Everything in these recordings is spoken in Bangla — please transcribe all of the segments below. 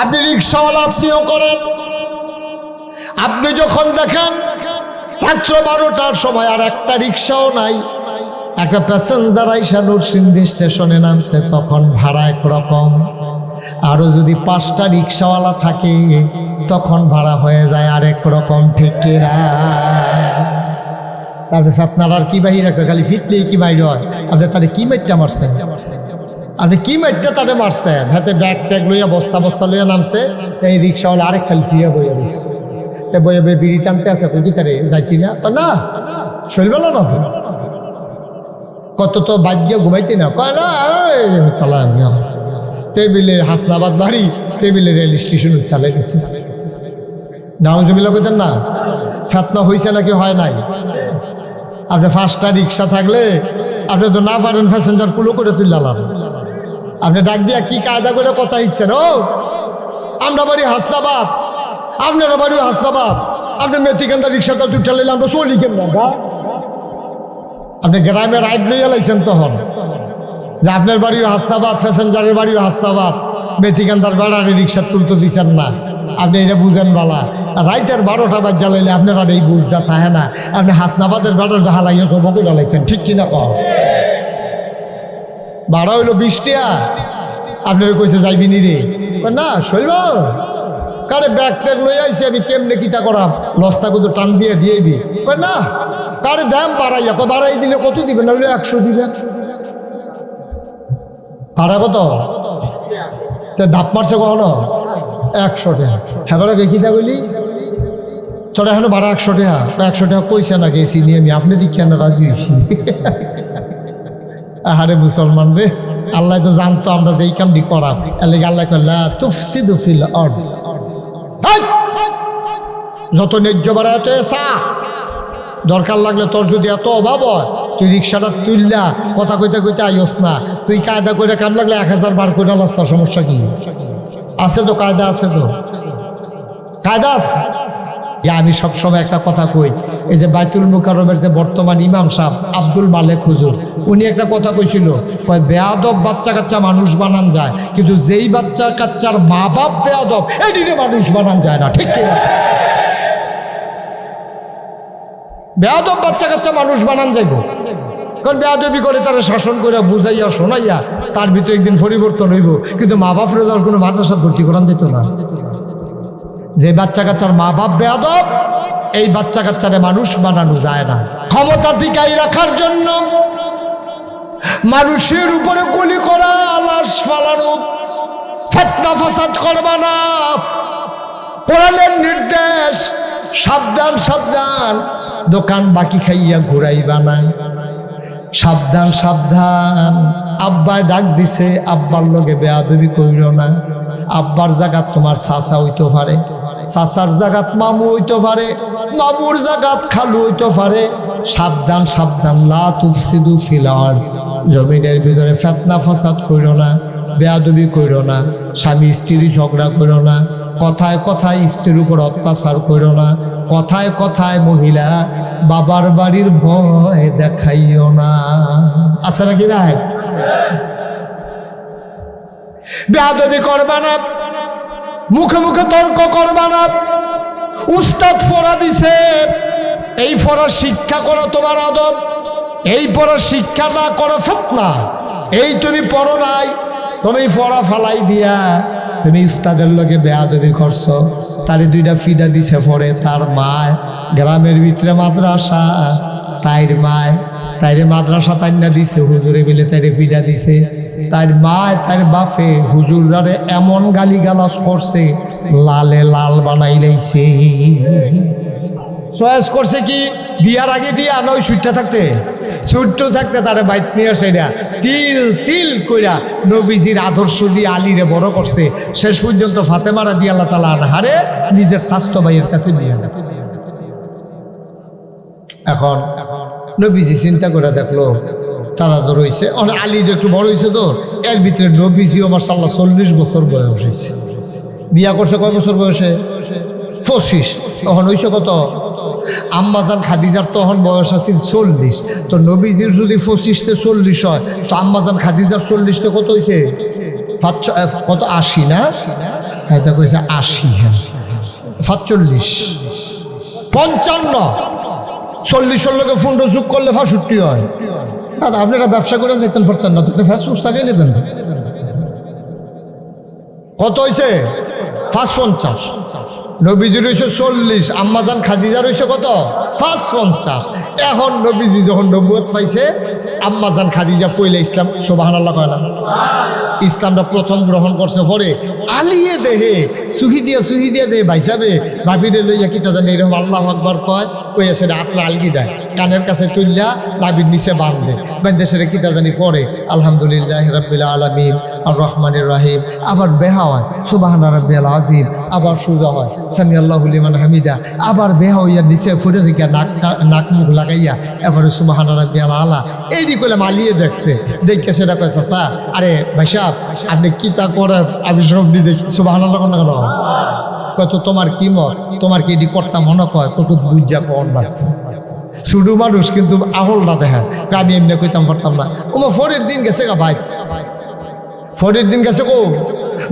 আপনি রিক্সাওয়ালা আপনিও করেন। আপনি যখন দেখেন রাত্র বারোটার সময় আর একটা রিক্সাও নাই, একটা প্যাসেঞ্জার আইসা নরসিংদী স্টেশনে নামছে, তখন ভাড়া একরকম। আরও যদি পাঁচটা রিক্সাওয়ালা থাকে, তখন ভাড়া হয়ে যায় আরেক রকম ঠিক কিনা তারপরে ফেতনার আর কি বাহির রাখছে, খালি ফিটলেই কি বাইর হয়? আপনি তাহলে কি মাইটটা মারছেন? আপনি কি মাইটটা তাদের মারছেন? হাতে ব্যাগ ট্যাগ লইয়া বস্তা বস্তা লইয়া নামছে, এই রিক্সাওয়ালা আরেক খালি ফিরে বইয়া দিচ্ছে বইয়া বইয়ে বিড়ি টানতে আছে কই তারে যাইতি না কয়, না শৈলবেলা না তো। কত তো বাদ্য ঘুমাইতে না। কয়, না তালা আমি আর। টেবিলে হাসনাবাদ বাড়ি, টেবিলে রেল স্টেশন চালাই দিত নাউজুবিল্লা কইতেন, না ফেতনা হয়েছে নাকি হয় নাই? আপনি পাঁচটা রিক্সা থাকলে, আপনি তো না পারেন, প্যাসেঞ্জার কুলো করে তুললাম আপনি ডাক দিয়া কি কায়দা করে কথা ইচ্ছেন ও, আমরা বাড়ি হাসনাবাদ। আপনার বাড়ি হাসনাবাদ। আপনি মেথিকান্দা রিক্সাটা তুলতে লাইলে আমরা চলি কেমন? গা? আপনি গ্রামের রাইড লইয়া লাইছেন তখন? যে আপনার বাড়িও হাসনাবাদ, প্যাসেঞ্জারের বাড়িও হাসনাবাদ। মেথিকান্দার বেড়ারে রিক্সা তুলতে দিচ্ছেন না। আপনি এটা বুঝেন বালা। রাইতের বারোটা বাজ জ্বালাইলে আপনার আর এই বুঝটা থাকে না। আপনি হাসনাবাদের বেড়ার হালাইয়া সবকে জ্বালাইছেন ঠিক কিনা কম ভাড়া হইল বিশ টিয়া আপনার কইছে যাইবি নি রে? না, শৈল, কারে ব্যাগ ট্যাগ লই আইছি, আমি কেমনে কিতা করাম? লস্তা কত টান দিয়ে দিয়েবি। না, কারে দাম বাড়াইয়া? বাড়াই দিলে কত দিবেন? না হইলে একশো দিবেন। ভাড়া কত? ডাব মারছে কখনো? একশো টাকা। হ্যাঁ কিতা বলি তোরা এখন ভাড়া একশো টাকা। একশো টাকা কইছে না গেছি নিয়ে আমি, আপনি দিক কেন রাজি হয়েছি আহারে মুসলমান রে, আল্লাহ তো জানতো আমরা যে এই কামটি করাম। এর লেগে আল্লাহ কল্লা তুফসিদু ফিল যত ন্যায্য বাড়া, এত এসা। দরকার লাগলে তোর যদি এত অভাব হয়, তুই রিক্সাটা তুললা কথা কইতে কইতে আইস না। তুই কায়দা করে কাম লাগলে এক হাজার বার করে লাস তার সমস্যা কি? আছে তো, কায়দা আছে তো। কায়দা আছে? আমি সবসময় একটা কথা কই, এই যে বাইতুল মুকাররমের যে বর্তমান ইমাম সাহেব আব্দুল মালেক হুজুর, উনি একটা কথা কইছিল, কয়, বেয়াদব বাচ্চা কাচ্চা মানুষ বানান যায়, কিন্তু যেই বাচ্চা কাচ্চার মা বাপ বেয়াদব এটিরে মানুষ বানান যায় না, ঠিক কিনা? বেয়াদব বাচ্চা কাচ্চা মানুষ বানান যাইব। কারণ বেয়াদবি করে তারা শাসন করে বুঝাইয়া শোনাইয়া তার ভিতরে একদিন পরিবর্তন হইব, কিন্তু মা বাপরে তার কোনো মাদ্রাসা ভর্তি করান দিত না। যে বাচ্চা কাচ্চার মা বাপ বেয়াদব, এই বাচ্চা কাচ্চারে মানুষ বানানো যায় না। ক্ষমতা টিকাই রাখার জন্য মানুষের উপরে গুলি করা, লাশ ফালানো, ফেতনা ফাসাদ করবা না কোরআনের নির্দেশ, সাবধান সাবধান, দোকান বাকি খাইয়া ঘুরাইবা না সাবধান সাবধান আব্বায় ডাক দিছে, আব্বার লগে বেয়াদবি কইল না। আব্বার জাগাত তোমার চাচা হইতে পারে। চাচার জাগাত মামু হইতে পারে মামুর জাগাত খালু হইতে পারে। সাবধান সাবধান, লা তুফসিদু ফিলার জমিনের ভিতরে ফেতনা ফাসাদ কইল না, বেয়াদবি কইল না, স্বামী স্ত্রী ঝগড়া কইল না, কথায় কথায় স্ত্রীর উপর অত্যাচার করো না, কথায় কথায় মহিলা বাবার বাড়ির ভয় দেখাইও না। আছে নাকি নাই? বেয়াদবি করবা না মুখে মুখে তর্ক করবা না। উস্তাদ ফোড়া দিছে, এই ফোড়ার শিক্ষা করো তোমার আদব। এই পড়ার শিক্ষা না করো ফেতনা। এই তুমি পড়ো নাই, তুমি পড়া ফালাই দিয়া তুমি উস্তাদের লগে বেয়াদবি করছ। তারে দুইটা ফিডা দিছে পরে তার মায়। গ্রামের ভিতরে মাদ্রাসা, তাইর মায়। তাইরে মাদ্রাসা তাইনা দিছে, হুজুরে মিলে তাইরে ফিডা দিছে। তার মায় তার বাপে হুজুরারে এমন গালি গালাজ করছে, লালে লাল বানাই লাইছে চয়েস করছে কি? বিয়ার আগে দিয়া নয়, সুইটটা থাকতে। সুইট্ট থাকতে তারে বাইট নিয়ে সেটা তিল তিল কইরা নবীজির আদর্শ দিয়ে আলীরে বড় করছে। শেষ পর্যন্ত ফাতেমারা দিয়ে আল্লাহ তালা আনহারে নিজের স্বাস্থ্য ভাইয়ের কাছে নিয়ে গেছে। এখন নবীজি চিন্তা করে দেখল তারা তো রয়েছে অনেক আলী তো একটু বড় হয়েছে তো। এর ভিতরে নবীজি আমার সাল্লাহ চল্লিশ বছর বয়স হয়েছে বিয়া করছে কয় বছর বয়সে? পঁচিশ। তখন হইছে কত? আম্মাজান খাদিজার তখন বয়স আছে চল্লিশ। তো নবীজির যদি পঁচিশতে চল্লিশ হয়, তো আম্মাজান খাদিজার চল্লিশতে কত হয়েছে কত? আশি না? হ্যাঁ তো কইছে আশি হ্যাঁ। সাতচল্লিশ। পঞ্চান্ন। চল্লিশের লোকে ফোনটা যোগ করলে ফাঁসুট্টি হয়। দাদা আপনারা ব্যবসা করে যেতেন পারতেন না আপনি ফেসবুক তাকে নেবেন। কত হয়েছে পাঁচ পঞ্চাশ। নবীজি রয়েছে চল্লিশ, আম্মাজান খাদিজা রয়েছে কত? পাঁচ পঞ্চাশ এখন নবীজি যখন নবুয়ত পাইছে, আম্মাজান খাদিজা পইলে ইসলাম সোবাহান আল্লাহ কয় না? ইসলামটা প্রথম গ্রহণ করছে পরে আলিয়ে দেহে, সুহি দিয়া সুহি দিয়া দেহে ভাইসাবে ভাবিরে লইয়া কিতা জানি এরকম আল্লাহ আকবর কয়, কইয়া সেটা আতলা আলগি দেয়, কানের কাছে তুললা নাবির নিচে বাঁধে বান্ধে সেটা কিতা জানি পরে, আলহামদুলিল্লাহ রাব্বিল আলামিন, আর রহমানের রাহিম, আবার বেহা হয়, সুবাহান রাব্বিল আজিম, আবার সুজা হয়। সামি আল্লাহ লিমান হামিদা। আবার বেহা হইয়া নিচে ফুটে থেকে নাক নাক মুখ লাগাইয়া এবারে সুবাহান রাব্বিল আলা। এইটি কইলে মালিয়ে দেখছে। দেখে সেটা কয়, চাচা, আরে ভাই সাহেব, আপনি কিতা করেন আমি সব দেখি আল্লাহ কেন কেন কত তোমার কি মত? তোমার কি এটি কর্তা মনে কয়? কত বুঝা পন বা শুধু মানুষ কিন্তু আহল না দেখেন। আমি এমনি কইতাম করতাম না। ওমা ফোরের দিন গেছে গা ভাই। ফোরের দিন গেছে কো?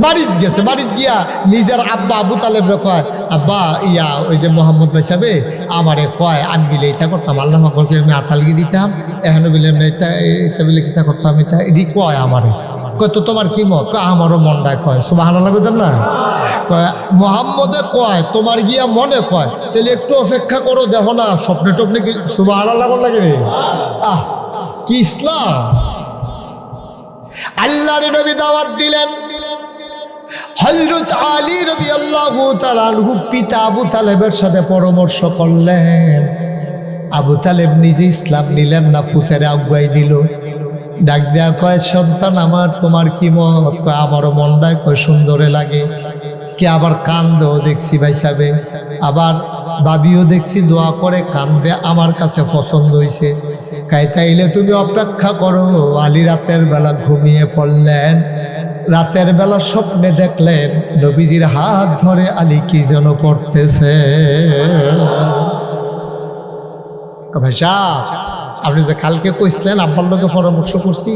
বাড়িত গেছে, বাড়িত গিয়া নিজের আব্বা আবু তালেব কয়, আব্বা, ইয়া, ওই যে মোহাম্মদ ভাই সাহেবে, আমারে কয়, আমি বিলে এটা করতাম, আল্লাহ আকবরকে আমি আতালগি দিতাম, এখানে বিলে আমি এটা এটা বিলে কিতা করতাম, এটা, এটি কয় আমারে? কয়, তো তোমার কি মত? আমারও মনটায় কয়। সুবাহ লাগতাম না? মোহাম্মদে কয়, তোমার গিয়া মনে কয়। তাহলে একটু অপেক্ষা করো, দেখো না, স্বপ্নে টপ্নে কি সুবাহ লাগুন লাগে আহ, কি ইসলাম? আল্লাহর নবী দাওয়াত দিলেন। হজরত আলী রবি আল্লাহ তালু পিতা আবু তালেবের সাথে পরামর্শ করলেন। আবু তালেব নিজে ইসলাম নিলেন না ফুতের আগুয়াই দিল। ডাক দেয়া কয়, সন্তান আমার, তোমার কি মত? কয়, আমারও মনটায় কয় সুন্দরে লাগে। কে আবার কান্দও দেখছি ভাই সাহেবে। আবার বাবিও দেখছি দোয়া করে কান্দে, আমার কাছে পছন্দ হইছে। কাই তাইলে তুমি অপেক্ষা করো। আলী রাতের বেলা ঘুমিয়ে পড়লেন। রাতের বেলা স্বপ্নে দেখলেন নবীজির হাত ধরে আলী কি যেন সাহ, আপনি যে কালকে কইছিলেন আব্বার লোকে পরামর্শ করছি।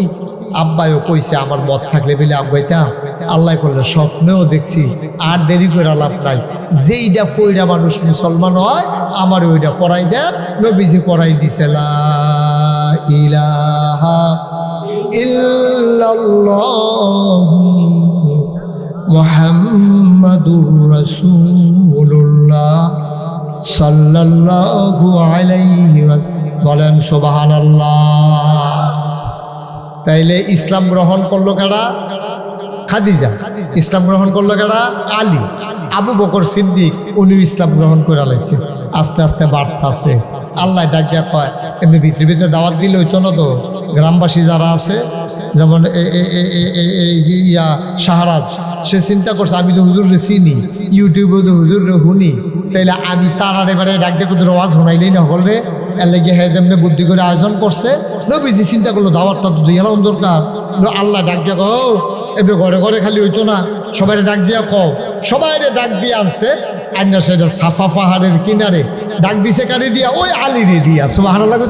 আব্বাইও কইছে আমার মত থাকলে বলে আব্বাইতা আল্লাহ করলে স্বপ্নেও দেখছি আর দেরি করে লাভ নাই। যেইটা ফইরা মানুষ মুসলমান হয় আমার ওইটা পড়াই দেন নবীজি পড়াই দিছে লা ইলাহা ইল্লাল্লাহু মোহাম্মদুর রসুল্লাহ সাল্লাল্লাহু আলাইহি বলেন, সুবহানাল্লাহ। তাইলে ইসলাম গ্রহণ করল কারা? খাদিজা। ইসলাম গ্রহণ করল কারা? আলী। আবু বকর সিদ্দিক উনি ইসলাম গ্রহণ করে আলাইছে। আস্তে আস্তে বাড়তাছে আল্লাহ ডাকিয়া কয়, এমনি ভিতরে ভিতরে দাওয়াত দিলে না তো? গ্রামবাসী যারা আছে, যেমন ইয়া শাহরাজ, সে চিন্তা করছে, আমি তো হুজুর চিনি, ইউটিউবে তো হুজুর শুনি, তাইলে আমি তার এবারে ডাক দিয়ে কোথাও আওয়াজ শোনাইলেই না হল রে এর হ্যাঁ যেমনি বুদ্ধি করে আয়োজন করছে। নবীজি চিন্তা করল, দাওয়াতটা তো দিয়ে দরকার। আল্লাহ ডাক কও এবার ঘরে ঘরে খালি হইতো না সবাই ডাক দিয়া কও। সবাই ডাক দিয়ে আনছে আইনা সেটা সাফা পাহাড়ের কিনারে ডাক দিছে কারি দিয়া, ওই আলিরে দিয়া সুবাহান লাগে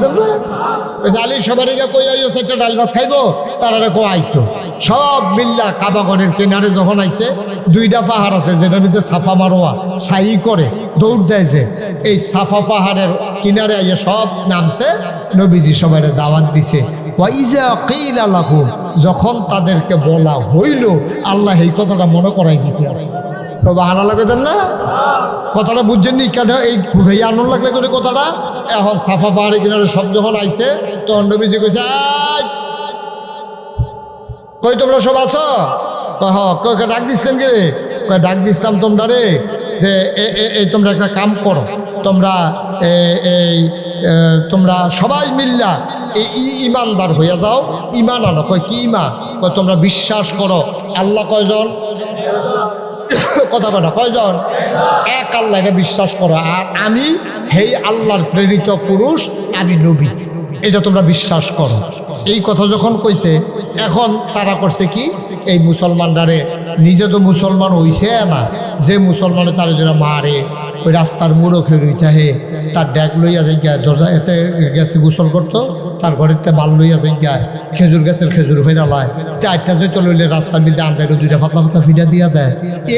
আলী সবার গিয়ে কই আইও সেটা ডাল ভাত খাইবো? তারা কো আইতো। সব মিল্লা কাবাগনের কিনারে যখন আইছে, দুইটা পাহাড় আছে, যেটার ভিতরে সাফা মারোয়া সাই করে, দৌড় দেয় যে, এই সাফা পাহাড়ের কিনারে আইয়া সব নামছে, নবীজি সবাই দাওয়াত দিছে। ওয়াইজা কিলা লাহুম, যখন তাদেরকে বলা হইল, আল্লাহ এই কথাটা মনে করাই দিতে আছে সব আনা লাগে না? কথাটা বুঝছেন নি? কেন এই খুবই আনন্দ লাগলে করে কথাটা? এখন সাফা পাহাড়ে কিনারে সব যখন আইছে, তখন নবীজি কইছে কই তোমরা সব আছো? কয় হ কই কয় ডাক দিছিলেন কি রে? কয় ডাক দিছিলাম তোমরা রে, যে এই তোমরা একটা কাম করো। তোমরা এই তোমরা সবাই মিল্লা এই ইমানদার হইয়া যাও, ইমান আনো। কয় কি ইমান? তোমরা বিশ্বাস করো। আল্লাহ কয়জন? কথা কথা কয়জন? এক আল্লাহ, এটা বিশ্বাস করো। আর আমি হেই আল্লাহর প্রেরিত পুরুষ, আমি নবী। এটা তোমরা বিশ্বাস করো। এই কথা যখন কইছে, এখন তারা করছে কি? এই মুসলমানরারে, নিজে তো মুসলমান হইছে না, যে মুসলমানে তারা যারা মারে, ওই রাস্তার মুড়ো খেয়ে রইতে হে তার ড্যাগ লইয়া যাই দরজা এতে গেছে গোসল করতো। তার ঘরেতে বাল লইয়া যায় খেজুর গাছের খেজুর ফেরা লয়। তে আটটা জৈত লইলে রাস্তার মধ্যে আনতে দুইটা পাতলা পাতলা ফিটা দিয়া দেয়।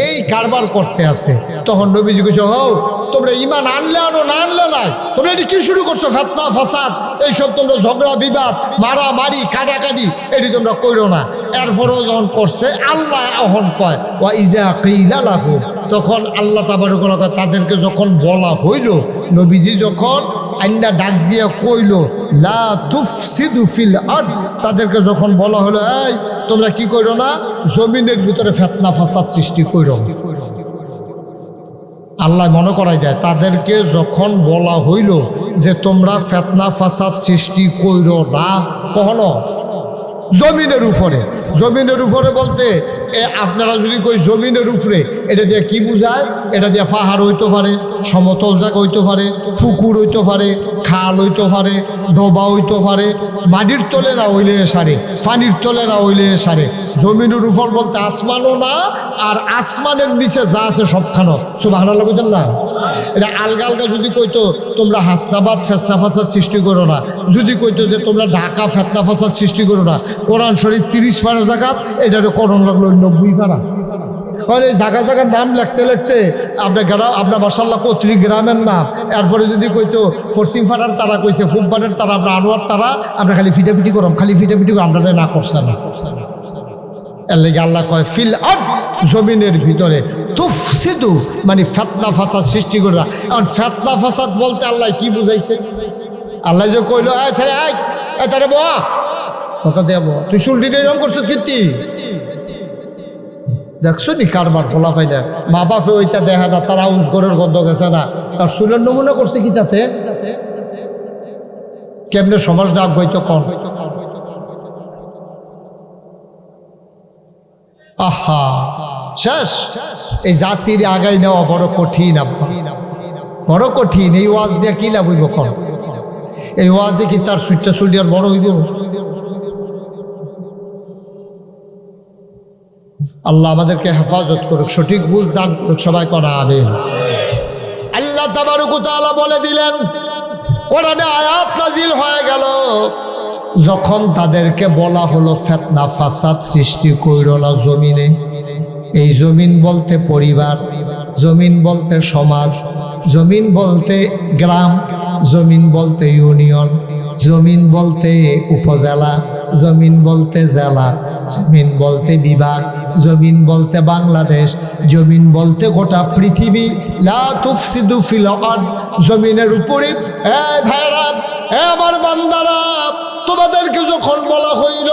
এই কারবার করতে আছে। তখন নবীজি কইছে, হও, তোমরা ইমান আনলে আনো, না আনলে নাই? তোমরা এটি কি শুরু করছ? ফেতনা, ফাসাদ, এইসব তোমরা ঝগড়া, বিবাদ, মারামারি কাটাকাটি এটি তোমরা কইরো না। এরপরেও যখন করছে, আল্লাহ অহন কয়, ওয়া ইজা কিলা লাহু। তখন আল্লাহ কয় তাদেরকে যখন বলা হইল, নবীজি যখন আইনটা ডাক দিয়ে কইল, লা তুফসিদু ফিল আর তাদেরকে যখন বলা হলো, এই, তোমরা কি করো না? জমিনের ভিতরে ফেতনা ফাসাদ সৃষ্টি করো আল্লাহ মনে করাই দেয়, তাদেরকে যখন বলা হইল যে তোমরা ফেতনা ফাসাদ সৃষ্টি করো না, কখনো জমিনের উপরে। জমিনের উপরে বলতে আপনারা যদি কই জমিনের উপরে, এটা দিয়ে কি বুঝায়? এটা দিয়ে পাহাড় হইতে পারে, সমতল জায়গা হইতে পারে, পুকুর হইতে পারে, খাল হইতে পারে, ডোবা হইতে পারে, মাটির তলে না হইলে সারে, পানির তলে না হইলে সারে। জমিনের উপর বলতে আসমানও না, আর আসমানের নিচে যা আছে সবখানো সুবাহ বুঝেন না? এটা আলগা আলগা যদি কইতো, তোমরা হাসনাবাদ ফেসনা ফাসাদ সৃষ্টি করো না। যদি কইতো যে তোমরা ঢাকা ফেতনা ফাসাদ সৃষ্টি করো না, কোরআন শরীফ তিরিশ পারা জায়গাত এটারও করণ লাগল নব্বই পারা। তাহলে জায়গা জায়গার নাম লিখতে লিখতে আপনার গ্রাম আপনার মার্শাল্লাহ কত্রিক গ্রামের নাম। এরপরে যদি কইতো পশ্চিম ফাটার তারা কইছে ফুটবাটের তারা আপনার আনোয়ার তারা, আমরা খালি ফিটাফিটি করম, খালি ফিটাফিটি আমরা না করছে না। আল্লাহ কয়, ফিল আর জমিনের ভিতরে তুফ সিধু মানে ফেতনা ফাসাদ সৃষ্টি করে এখন ফেতনা ফাসাদ বলতে আল্লাহ কি বুঝাইছে? আল্লাহ যে কইলো ছেলে আয় তারে বয়া। কথা দেব তুই চুলটি এরকম করছ কীর্তি? দেখছ নি কারবার ফোলা পাই না মা বাপে ওইটা দেখা না, তারা উজগরের গন্ধ গেছে না। তার চুলের নমুনা করছে কি তাতে? কেমনে সমাজ ডাক হইতো কম আহা, শেষ। এই জাতির আগাই নেওয়া বড় কঠিন বড় কঠিন, এই ওয়াজ দিয়ে কি হইব কম এই ওয়াজে কি তার সুইটটা সুলিয়ার বড় হইব? আল্লাহ আমাদেরকে হেফাজত করুক, সঠিক বুঝ দান করুক, সবাই করা আবেন আল্লাহ তাবারুকু তাআলা বলে দিলেন, কোরআনে আয়াত নাজিল হয়ে গেল। যখন তাদেরকে বলা হলো ফেতনা ফাসাদ সৃষ্টি কইর না জমিনে, এই জমিন বলতে পরিবার, জমিন বলতে সমাজ, জমিন বলতে গ্রাম, জমিন বলতে ইউনিয়ন, জমিন বলতে উপজেলা, জমিন বলতে জেলা, জমিন বলতে বিভাগ, জমিন বলতে বাংলাদেশ, জমিন বলতে গোটা পৃথিবী। জমিনের উপরে, এ ভাইরা এ আমার বান্দারা। তোমাদেরকে যখন বলা হইল,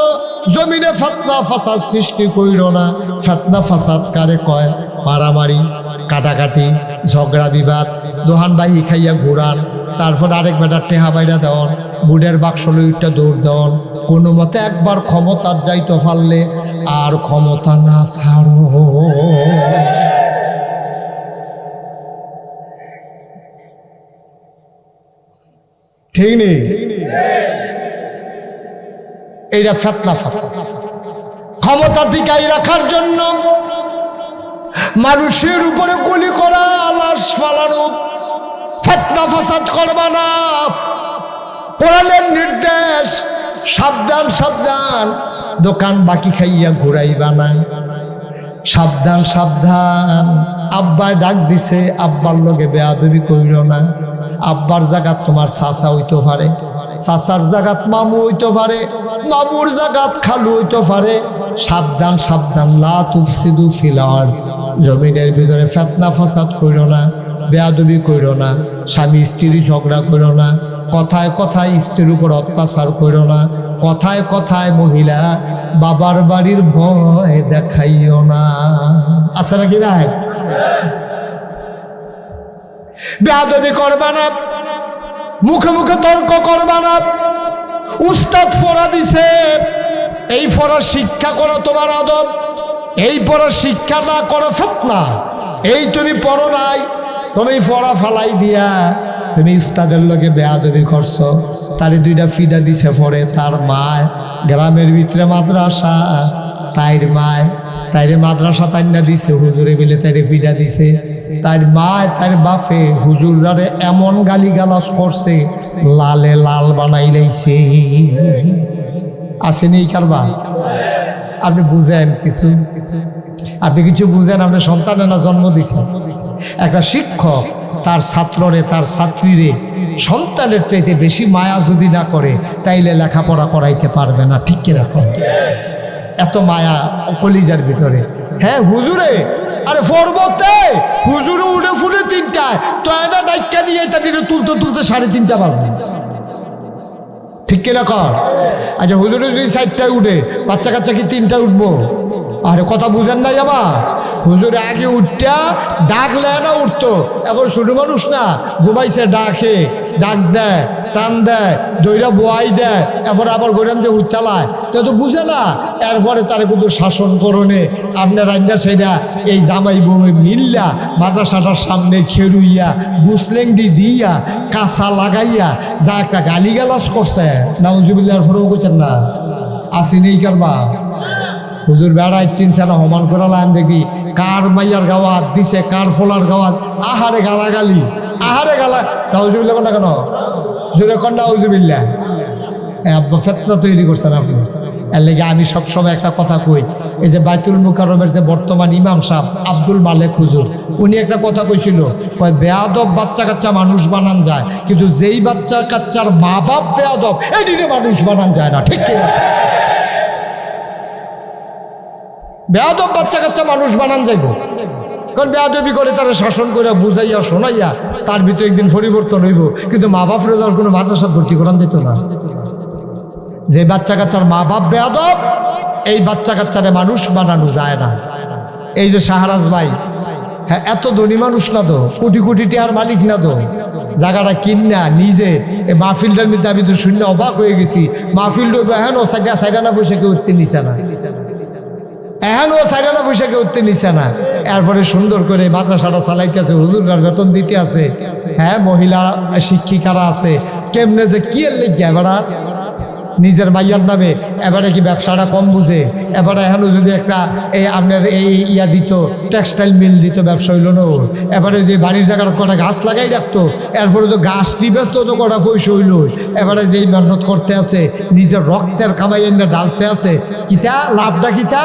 জমিনে ফাতনা ফাসাদ সৃষ্টি কইল না। ফাতনা ফাসাদ কারে কয়? মারামারি, কাটাকাটি, ঝগড়া, বিবাদ, দোহান বাহি খাইয়া ঘুরান, তারপর আরেক বেটার টেহা বাইরা দেওয়ান বুডের বাক্স লইটা দৌড় দেওয়ান। কোনো মতে একবার ক্ষমতার যাইতে পারলে আর ক্ষমতা না ছাড়ো। ঠিক নেই? এইটা ফেতনা ফাঁসা ক্ষমতা টিকাই রাখার জন্য মানুষের উপরে গুলি করা, লাশ ফালানো, ফেতনা ফাসাদ করবা না। কোরআনের নির্দেশ, সাবধান সাবধান। দোকান বাকি খাইয়া ঘুরাইবা না সাবধান সাবধান। আব্বায় ডাক দিছে, আব্বার লগে বেয়াদবি কইল না। আব্বার জায়গাত তোমার চাচা হইতে পারে। চাচার জাগাত মামু হইতে পারে মামুর জাগাত খালু হইতে পারে। সাবধান সাবধান, লা তুফসিদু ফিলার জমিনের ভিতরে ফেতনা ফাসাদ কইল না, বেয়াদবি কইল না, স্বামী স্ত্রী ঝগড়া কইল না, কথায় কথায় স্ত্রীর উপর অত্যাচার কইল না, কথায় কথায় মহিলা বাবার বাড়ির ভয় দেখাইও না। আছে নাকি নাই? বেয়াদবি করবা না মুখে মুখে তর্ক করবা না। উস্তাদ ফোড়া দিছে, এই ফোড়ার শিক্ষা করো তোমার আদব। এই পড়ার শিক্ষা না করো ফেতনা। এই তুমি পড়ো নাই, তুমি পড়া ফালাই দিয়া তুমি উস্তাদের লগে বেয়াদবি করছ। তারে দুইটা ফিডা দিছে পরে তার মায়। গ্রামের ভিতরে মাদ্রাসা, তাইর মায়। তাইরে মাদ্রাসা তাইনা দিছে, হুজুরে মিলে তাইরে ফিডা দিছে। তার মা, তার বাপে হুজুরারে এমন গালি গালাজ করছে, লালে লাল বানাই লাইছে আসেনি এই কারবার আপনি বুঝেন কিছু? আপনি কিছু বুঝেন, আপনি সন্তানের না জন্ম দিচ্ছেন একটা শিক্ষক, তার ছাত্ররে, তার ছাত্রীরে সন্তানের চাইতে বেশি মায়া যদি না করে, তাইলে লেখাপড়া করাইতে পারবে না, ঠিক কিনা? কর এত মায়া কলিজার ভিতরে। হ্যাঁ হুজুরে আরে পর্বতে হুজুরে উড়ে ফুড়ে তিনটায়। তো এটা ডাইকা নিয়ে এটা তুলতে তুলতে সাড়ে তিনটা বাজে। ঠিক কিনা কর? আচ্ছা হুজুরে যদি চারটায় উঠে বাচ্চা কাচ্চা কি তিনটায় উঠবো? আরে কথা বুঝেন না যাবা হুজুর আগে উঠটা ডাকলে না উঠতো। এখন ছোট মানুষ না, ঘুমাইছে, ডাকে, ডাক দেয়। টান দেয়, দইরা বোয়াই দেয়, এরপর আবার গোরান দিয়ে উঠ চালায়। তো তো বুঝে না, এরপরে তারা কিন্তু শাসন করণে। আপনার রান্না সেটা, এই জামাই বউয়ে মিল্লা মাদ্রাসাটার সামনে খেরুইয়া বুসলেংডি দিয়া, কাঁচা লাগাইয়া যা একটা গালি গালাজ করছে নাউজুবিল্লার ফরেও করছেন না। আসি নেই কারবা হুজুর বেড়াই চিনছে না হমান করালাম দেখবি। কার মাইয়ার গাওয়াত দিছে, কার ফোলার গাওয়াত, আহারে গালাগালি, আহারে গালা নাউজুবিল্লা কেন? জোরে কন নাউজুবিল্লা আব্বা, ফেতনা তৈরি করছেন আপনি। এর লেগে আমি সবসময় একটা কথা কই, এই যে বাইতুল মুকারমের যে বর্তমান ইমাম সাহেব, আব্দুল মালেক হুজুর, উনি একটা কথা কইছিল, কয়, বেয়াদব বাচ্চা কাচ্চা মানুষ বানান যায়, কিন্তু যেই বাচ্চা কাচ্চার মা বাপ বেয়াদব এটিরে মানুষ বানান যায় না, ঠিক বেয়াদব বাচ্চা কাচ্চা মানুষ বানান যাইব। কারণ বেয়াদবি করে তারা শাসন করে বুঝাইয়া শোনাইয়া তার ভিতরে একদিন পরিবর্তন হইব। কিন্তু মা তার কোনো মাদ্রাসা ভর্তি করান যেত না। যে বাচ্চা কাচ্চার মা বাপ বেয়াদব, এই বাচ্চা কাচ্চারে মানুষ বানানো যায় না। এই যে শাহরাজ ভাই হ্যাঁ এত ধনী মানুষ না তো, কোটি কোটি টিয়ার মালিক না তো। জায়গাটা কিনা, নিজে। এই মাহফিলটার মধ্যে আমি তো শূন্য অবাক হয়ে গেছি। মাহফিল হ্যাঁ সাইডা সাইডা না বসে কেউ উঠতে নিছে না। এখন ও সাইডানা পয়সাকে উঠতে নিছে না। এরপরে সুন্দর করে মাদ্রাসাটা চালাইতেছে, হুজুরার বেতন দিতে আছে। হ্যাঁ মহিলা, শিক্ষিকারা আছে। কেমনে যে কি এবার এবারা নিজের মাইয়ার নামে এবারে কি ব্যবসাটা কম বুঝে? এবারে এখন যদি একটা এই আপনার এই ইয়া দিত টেক্সটাইল মিল দিত, ব্যবসা হইল না। এবারে যে বাড়ির জায়গাটা কটা গাছ লাগাই রাখতো, এরপরে তো গাছটি ব্যস্ত তো কটা পয়সা হইল। এবারে যেই মেহনত করতে আছে, নিজের রক্তের কামাই এনে ডালতে আছে, কিতা লাভটা কিতা?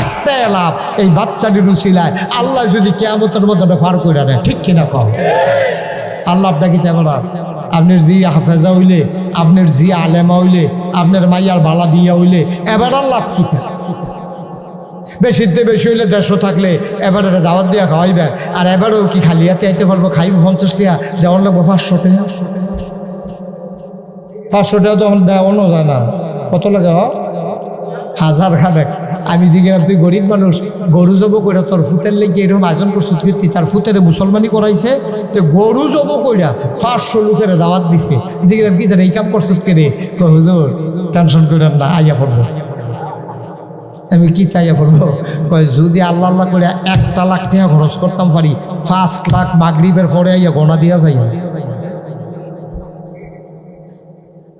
একটাই লাভ, এই বাচ্চাটি রুচিলায় আল্লাহ যদি কেয়ামতের মতো ফার করে নেয় ঠিক কিনা কম আল্লাহ আপনাকে তেমন আপনার জি হাফেজা হইলে, আপনার জি আলেমা হইলে, আপনার মাইয়ার বালা বিয়া হইলে, এবার আল্লাহ কি বেশিতে বেশি হইলে দেড়শো থাকলে এবার এটা দাওয়াত দিয়া খাওয়াইবে। আর এবারও কি খালি হাতে আইতে পারব? খাইব পঞ্চাশ টাকা দেওয়ার লাগবো পাঁচশো টাকা পাঁচশো টাকা তখন দেওয়ানো যায় না। কত লাগে হাজার খানেক। আমি জিজ্ঞাসা তুই গরিব মানুষ গরু জব কইরা তোর ফুতের লেগে এরকম আয়োজন করছ তুই তার ফুতেরে মুসলমানি করাইছে? তো গরু জব কইরা পাঁচশো লোকের দাওয়াত দিছে। জিজ্ঞাসা কি তার এই কাম করছ কে রে? কই, হুজুর টেনশন করেন না আইয়া পড়ব। আমি কি তাইয়া পড়ব? কয় যদি আল্লাহ আল্লাহ করে একটা লাখ টাকা খরচ করতাম পারি পাঁচ লাখ মাগরিবের পরে আইয়া গনা দিয়া যাই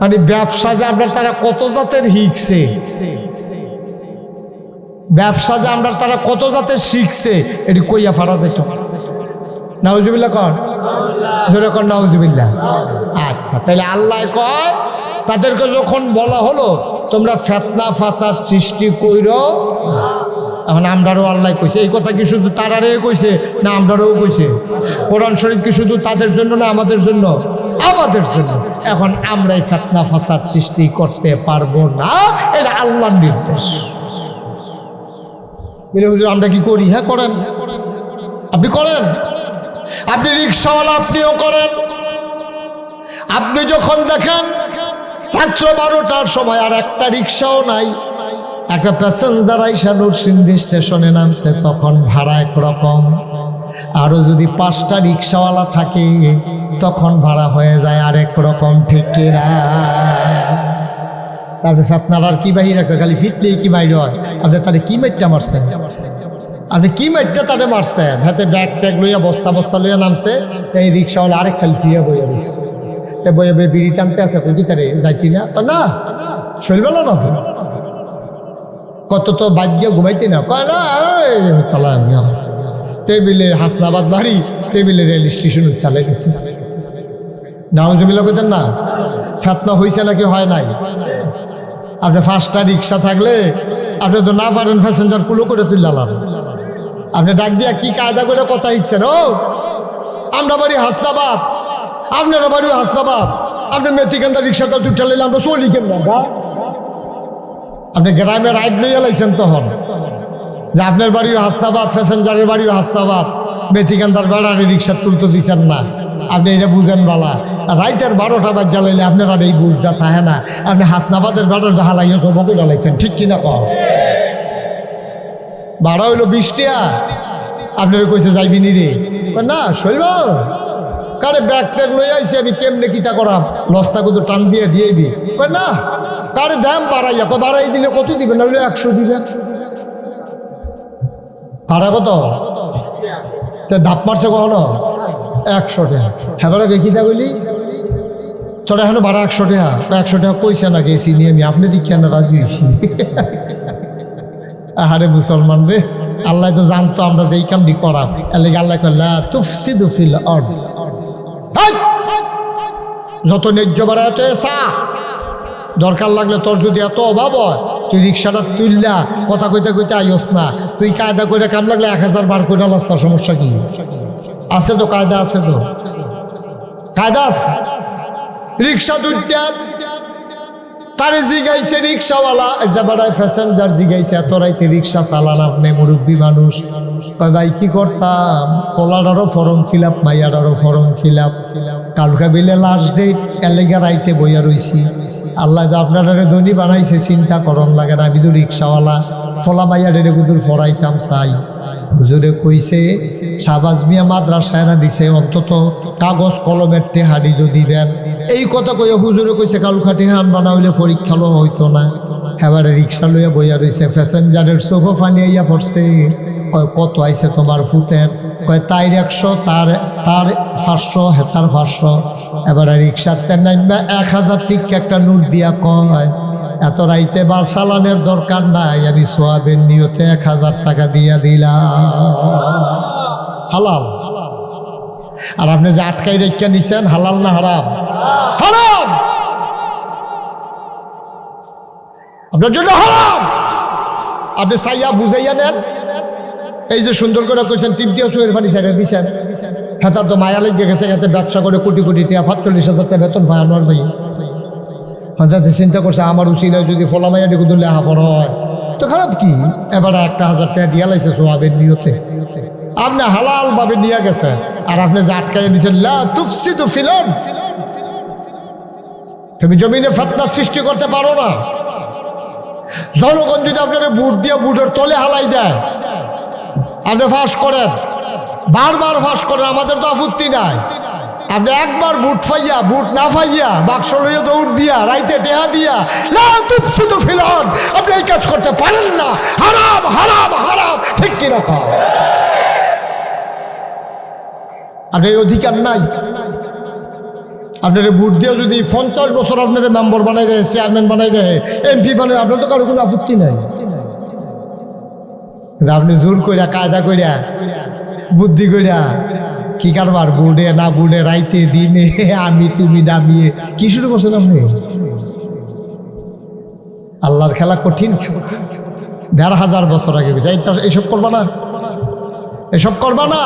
মানে ব্যবসা যে আপনার তারা কত জাতের হিকছে? ব্যবসা যে আমরা তারা কত যাতে শিখছে, এটি কইয়া ফাড়া যেত নাউজুবিল্লা কর জোরে কর নাউজুবিল্লা আচ্ছা তাহলে আল্লাহ কয়, তাদেরকে যখন বলা হলো, তোমরা ফেতনা ফাসাদ সৃষ্টি কইর। এখন আমরারও আল্লাহ কইছে। এই কথা কি শুধু তারারে কইছে, না আমরারও কইছে? কোরআন শরীফ কি শুধু তাদের জন্য, না আমাদের জন্য? আমাদের জন্য। এখন আমরাই ফেতনা ফাসাদ সৃষ্টি করতে পারব না, এটা আল্লাহর নির্দেশ। হুজুর, আমরা কি করি? হ্যাঁ করেন। আপনি করেন। আপনি রিক্সাওয়ালা, আপনিও করেন। আপনি যখন দেখেন রাত্র বারোটার সময় আর একটা রিক্সাও নাই, একটা প্যাসেঞ্জার আইসা নরসিংদী স্টেশনে নামছে, তখন ভাড়া একরকম। আরও যদি পাঁচটা রিক্সাওয়ালা থাকে, তখন ভাড়া হয়ে যায় আরেক রকম, ঠিক কিনা? তারপরে ফেতনার আর কি বাহির রাখছে খালি ফিটলেই কি বাইর হয়? আপনি তাহলে কি মাইটটা মারছেন? আপনি কি মাইটটা তাহলে মারছেন? হাতে ব্যাগ ট্যাগ লইয়া বস্তা বস্তা লইয়া নামছে, এই রিক্সাওয়ালা আরেক খালি ফিরে বইয়া দিচ্ছে এ বইয়া বইয়া বিড়ি টানতে আছে, কই তারে যাইতি না? না, শরীর ভালো না কত তো বাদ দিয়ে ঘুমাইতে না, কয়, না তালা আমি আর। টেবিলে হাসনাবাদ বাড়ি, টেবিলে রেল স্টেশন উঠালে নাউজুবিল্লা কইতেন না ফেতনা হয়েছে নাকি হয় নাই? আপনি পাঁচটা রিক্সা থাকলে আপনি তো না পারেন প্যাসেঞ্জার কুলো করে তুললাম আপনি ডাক দিয়া কি কায়দা করে কথা শিখছেন? ও, আমরা বাড়ি হাসনাবাদ, আপনারা বাড়ি হাসনাবাদ, আপনি মেথিকান্দা রিক্সাটা তুলতে আমরা চলি কেন আপনি গ্রামে রাইড লইয়া লাইছেন তখন, যে আপনার বাড়িও হাসনাবাদ প্যাসেঞ্জারের বাড়িও হাসনাবাদ, মেথিকান্দার বেড়ারে রিক্সা তুলতে দিচ্ছেন না। আপনি এটা বুঝেন বালা। রাইতের বারোটা বাজ জ্বালাইলে আপনার আর এই বুঝটা থাকে না। আপনি হাসনাবাদের বেড়ার হালাইয়া জমকে জ্বালাইছেন, ঠিক কিনা কম ভাড়া হইল বিশ টিয়া আপনার কইছে যাইবি নি রে। না শৈব কারে ব্যাগ ট্যাগ লই আইছি, আমি কেমনে কিতা করাম? লস্তা কত টান দিয়ে দিয়েবি। না, কারে দাম বাড়াইয়া? বাড়াই দিলে কত দিবে না হইলে একশো দিবেন। ভাড়া কত? ডাব মারছে কখনো? একশো টাকা। হ্যাঁ বলে কিতা বলি তোরা এখন ভাড়া একশো টাকা একশো টাকা পয়সা না গেছি নিয়ে আমি, আপনি দিক কেন রাজি হয়েছি আহারে মুসলমান রে, আল্লাহ তো জানতো আমরা যে এই কামটি করাম। এলে আল্লাহ করলা তুফসিদু ফিল আরদ। যত ন্যায্য বাড়া এত এসা। দরকার লাগলে তোর যদি এত অভাব হয়, তুই রিক্সাটা তুললা কথা কইতে কইতে আইস না। তুই কায়দা করে কাম লাগলে এক হাজার বার করে লাস না সমস্যা কি? আছে তো, কায়দা আছে তো? কায়দা আছে? রিক্সা দুইটা, তারে জিগাইছে রিক্সাওয়ালা। যাবারায় প্যাসেঞ্জার জিগাইছে, এত রাইতে রিক্সা চালান আপনি, মুরব্বী মানুষ। ভাই, কি করতাম? ফলাডারও ফর্ম ফিল আপ মাইয়াডারও আপ ফিল আপ কালকা বিলে লাস্ট ডেট এলেগা রাইতে বইয়া রইছি। আল্লাহ যে আপনারা ধনী বানাইছে, চিন্তা করন লাগে না তো রিক্সাওয়ালা। ফলা মাইয়া ডেরে কুদুর ফরাইতাম চাই। হুজুরে কইছে শাহবাজ মিয়া মাদ্রাসায় না দিছে, অন্তত কাগজ কলমের টেহাডি তো দিবেন। এই কথা কইয়া হুজুরে কইছে, কালুখা টেহান বানা হইলে পরীক্ষা হইতো না। এবারে রিক্সা লইয়া বইয়া রইছে, প্যাসেঞ্জারের চোখও ফানিয়াইয়া পড়ছে। কয়, কত আইছে তোমার ফুতের কয়, তাইর একশো, তার তার পাঁচশো হেতার পাঁচশো। এবারে রিক্সার তেন নাইবা এক হাজার টিকা একটা নোট দিয়া কয়, এত রাইতে বার চালানের দরকার নাই, আমি সোয়াবের নিয়তে এক হাজার টাকা দিয়া দিলাম। হালাল। আর আপনি যে আটকাই রেখা নিছেন, হালাল না হারাম? হারাম! আপনার জন্য হারাম! আপনি সাইয়া বুঝাইয়া নেন। এই যে সুন্দর করে কইছেন তৃতীয় সুয়ের ফানি সাইডে দিছেন। হ্যাঁ তার তো মায়া লেগে গেছে, এতে ব্যবসা করে কোটি কোটি টাকা পাঁচচল্লিশ হাজার টাকা বেতন পায় আনোয়ার ভাই। হঠাৎ চিন্তা করছে, আমার উচিলায় যদি ফলা মাইয়া ডিগুদু লেহা পড় হয়। তো খারাপ কি? এবারে একটা হাজার টাকা দিয়া লাইছে সোয়াবের নিয়তে। আপনি হালাল ভাবে নিয়ে গেছে আর আপনি যে আটকাই দিচ্ছেন তুপসি তো ফিলন। তুমি জমিনে ফাতনা সৃষ্টি করতে পারো না। জনগণ যদি আপনাকে বুট দিয়ে বুটের তলে হালাই দেয় আপনি ফাঁস করেন। বারবার ফাঁস করেন, আমাদের তো আপত্তি নাই। আপনি একবার বুট ফাইয়া, বুট না ফাইয়া, বাক্স লইয়া দৌড় দিয়া, রাইতে টেহা দিয়া না তুপসি তো ফিলন আপনি এই কাজ করতে পারেন না। হারাম হারাম হারাম, ঠিক কিনা কম আপনার অধিকার নাই। আপনার বুট দিয়ে যদি পঞ্চাশ বছর আপনার মেম্বার বানাই রে চেয়ারম্যান বানাই রে এমপি বানাই আপনার তো কারও কোনো আপত্তি নাই। আপনি জোর কইরা, কায়দা কইরা, বুদ্ধি কইরা কি কারবার বুড়ে না বুড়ে রাইতে দিনে আমি তুমি নামিয়ে কি শুরু করছেন আপনি? আল্লাহর খেলা কঠিন। দেড় হাজার বছর আগে এইসব করবা না। এসব করবা না।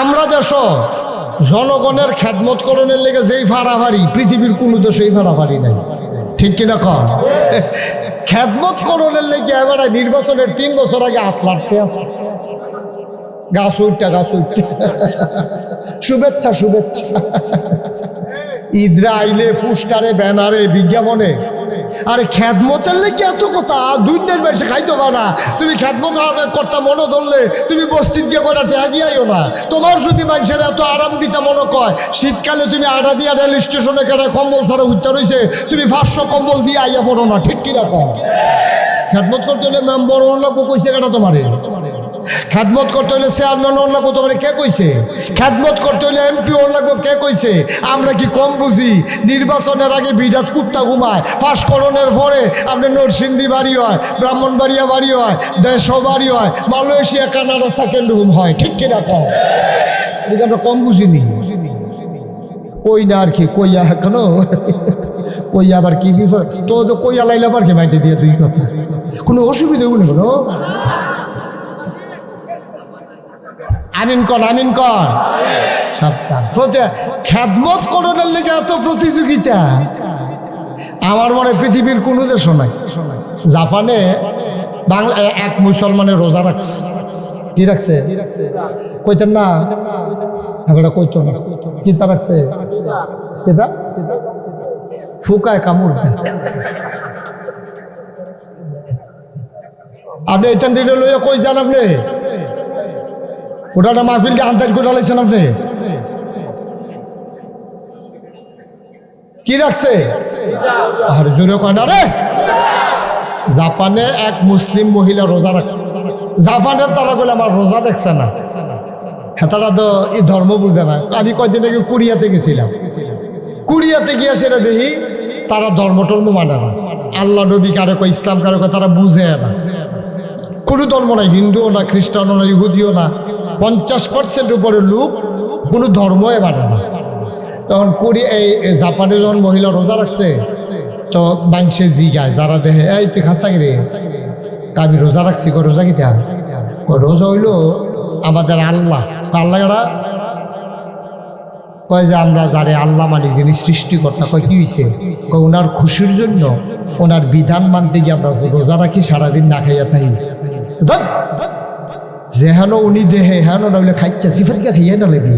আমরা দেশ জনগণের খ্যাতমত করণের লেগে যেই ফাড়াফাড়ি, পৃথিবীর কোনো দেশে এই ফাড়াফাড়ি নাই। ঠিক কিনা কম খ্যাতমত করণের লেগে এবার নির্বাচনের তিন বছর আগে হাত লাড়তে আছে। গাছ উঠটা গাছ উঠটা শুভেচ্ছা শুভেচ্ছা। ঈদরা আইলে ফুস্টারে, ব্যানারে, বিজ্ঞাপনে আরে খ্যাতমতের লেগে এত কথা দুইনের বেশি খাইতে পারা তুমি খ্যাতমত করতে মনে ধরলে, তুমি বস্তির গিয়ে করা টেহা দিয়াইও না। তোমার যদি মানুষের এত আরাম দিতে মনে কয়, শীতকালে তুমি আডা দিয়া রেল স্টেশনে কেটে কম্বল ছাড়া উঠতে রয়েছে তুমি পাঁচশো কম্বল দিয়ে আইয়া পড়ো না, ঠিক কীরকম খ্যাতমত করতে হলে ম্যাম বড় লাগবো, কইছে কেটা তোমারে? খ্যাতমত করতে হইলে চেয়ারম্যান ওর লাগবো, তোমার কে কইছে? খ্যাতমত করতে হইলে এমপি ওর লাগবো, কে কইছে? আমরা কি কম বুঝি? নির্বাচনের আগে বিরাট কুত্তা ঘুমায় পাশকরণের পরে আপনি নরসিংদী বাড়ি হয়, ব্রাহ্মণবাড়িয়া বাড়ি হয়, দেশও বাড়ি হয়, মালয়েশিয়া, কানাডা সেকেন্ড হোম হয়, ঠিক কিনা কম আমরা কম বুঝিনি। কই না আর কি কইয়া এখনও কইয়া আবার কি বিপদ তো কইয়া লাইলে আবার কি মাইতে দিয়ে দুই কথা। কোনো অসুবিধা হব না কোনো? আমিন কর আমিন কর। খ্যাতমত করোনার লেগে এত প্রতিযোগিতা। আমার মনে পৃথিবীর কোনো দেশও নাই। জাপানে বাংলা এক মুসলমানের রোজা রাখছে। কি রাখছে? কইতেন না। এবারে কইতো না। কিতা রাখছে? কিতা? ফুকায় কামড় আপনি এই চান্ডিটা লইয়া কই যান আপনি? ওটা মাহফিলকে আন্তাজ করে লাইছেন আপনি? কি রাখছে? আর জোরে কয় না রে! জাপানে এক মুসলিম মহিলা রোজা রাখছে। জাপানের তারা বলে আমার রোজা দেখছে না। হ্যাঁ তারা তো এই ধর্ম বুঝে না। আমি কয়দিন আগে কুড়িয়াতে গেছিলাম। কুড়িয়াতে গিয়ে সেটা দেখি তারা ধর্ম টর্ম মানে না। আল্লাহ নবী কারও কয়, ইসলাম কারও কয়, তারা বুঝে না। কোনো ধর্ম না হিন্দুও না, খ্রিস্টানও না, ইহুদিও না। পঞ্চাশ পার্সেন্ট উপরে লোক কোনো ধর্মই মানে না। তখন কুড়ি, এই জাপানে যখন মহিলা রোজা রাখছে, তো মাংসে জিগায় যারা দেহে এই, তুই খাস থাকি রে তা আমি রোজা রাখছি কো রোজা কিতা? রোজা হইল আমাদের আল্লাহ। আল্লাহ এরা কয় যে, আমরা যারে আল্লাহ মানি, যিনি সৃষ্টিকর্তা। কয়, কি হয়েছে কয় ওনার খুশির জন্য ওনার বিধান মানতে গিয়ে আমরা রোজা রাখি, সারাদিন না খাইয়া থাকি যে হেন উনি দেহে, হেন নইলে খাইছে, সিফাত গিয়া খাইয়া না লেগে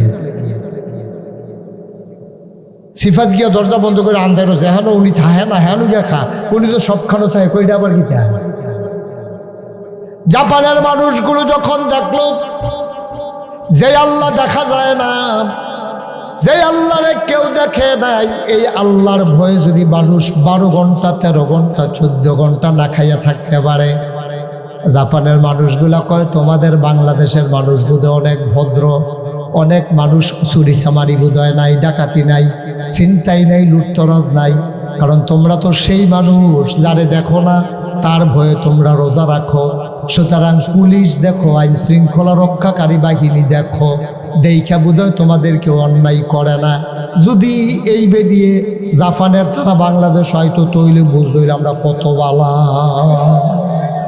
সিফাত গিয়া দরজা বন্ধ করে আন্দারো যে হেন উনি থাহে না, হেন গিয়া খা। উনি তো সবখানে থাকে কইটা আবার কি জাপানের মানুষগুলো যখন দেখল, যে আল্লাহ দেখা যায় না, যে আল্লাহরে কেউ দেখে নাই, এই আল্লাহর ভয়ে যদি মানুষ বারো ঘণ্টা, তেরো ঘণ্টা, চোদ্দ ঘণ্টা না খাইয়া থাকতে পারে জাপানের মানুষগুলা কয়, তোমাদের বাংলাদেশের মানুষ বোধহয় অনেক ভদ্র, অনেক মানুষ চুরি চামারি বোধহয় নাই, ডাকাতি নাই চিন্তাই নাই, লুটতরাজ নাই। কারণ তোমরা তো সেই মানুষ যারে দেখো না, তার ভয়ে তোমরা রোজা রাখো। সুতরাং পুলিশ দেখো, আইন শৃঙ্খলা রক্ষাকারী বাহিনী দেখো। দেখা বোধহয় তোমাদেরকে অন্যায় করে না। যদি এই বেরিয়ে জাপানের তারা বাংলাদেশ হয়তো তৈলে বুঝলো আমরা কত বালা।